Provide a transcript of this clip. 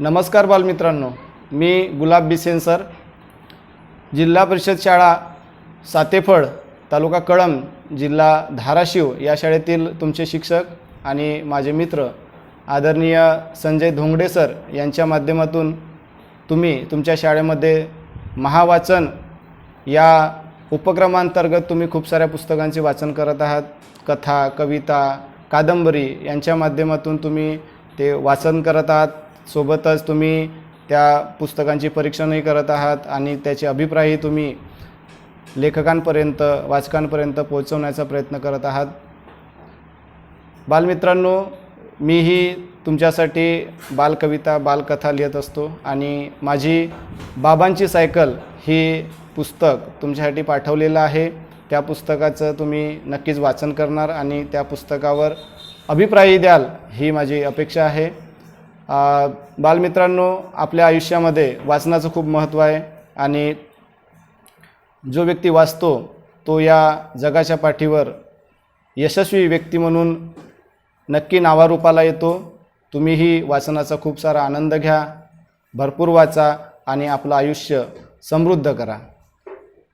नमस्कार बालमित्रांनो मी गुलाब बिसेन सर. जिल्हा परिषद शाळा सातेफळ तालुका कळम जिल्हा धाराशिव या शाळेतील तुमचे शिक्षक आणि माझे मित्र आदरणीय संजय धोंगडे सर यांच्या माध्यमातून तुम्ही तुमच्या शाळेमध्ये महावाचन या उपक्रमांतर्गत तुम्ही खूप साऱ्या पुस्तकांचे वाचन करत आहात. कथा कविता कादंबरी यांच्या माध्यमातून तुम्ही ते वाचन करत आहात. सोबतच तुम्ही त्या पुस्तकांची परीक्षणही करत आहात आणि त्याचे अभिप्रायही तुम्ही लेखकांपर्यंत वाचकांपर्यंत पोहोचवण्याचा प्रयत्न करत आहात. बालमित्रांनो मीही तुमच्यासाठी बालकविता बालकथा लिहित असतो आणि माझी बाबांची सायकल ही पुस्तक तुमच्यासाठी पाठवलेलं आहे. त्या पुस्तकाचं तुम्ही नक्कीच वाचन करणार आणि त्या पुस्तकावर अभिप्रायही द्याल ही माझी अपेक्षा आहे. बालमित्रांनो आपल्या आयुष्यामध्ये वाचनाचं खूप महत्त्व आहे आणि जो व्यक्ती वाचतो तो या जगाच्या पाठीवर यशस्वी व्यक्ती म्हणून नक्की नावारूपाला येतो. तुम्हीही वाचनाचा खूप सारा आनंद घ्या भरपूर वाचा आणि आपलं आयुष्य समृद्ध करा.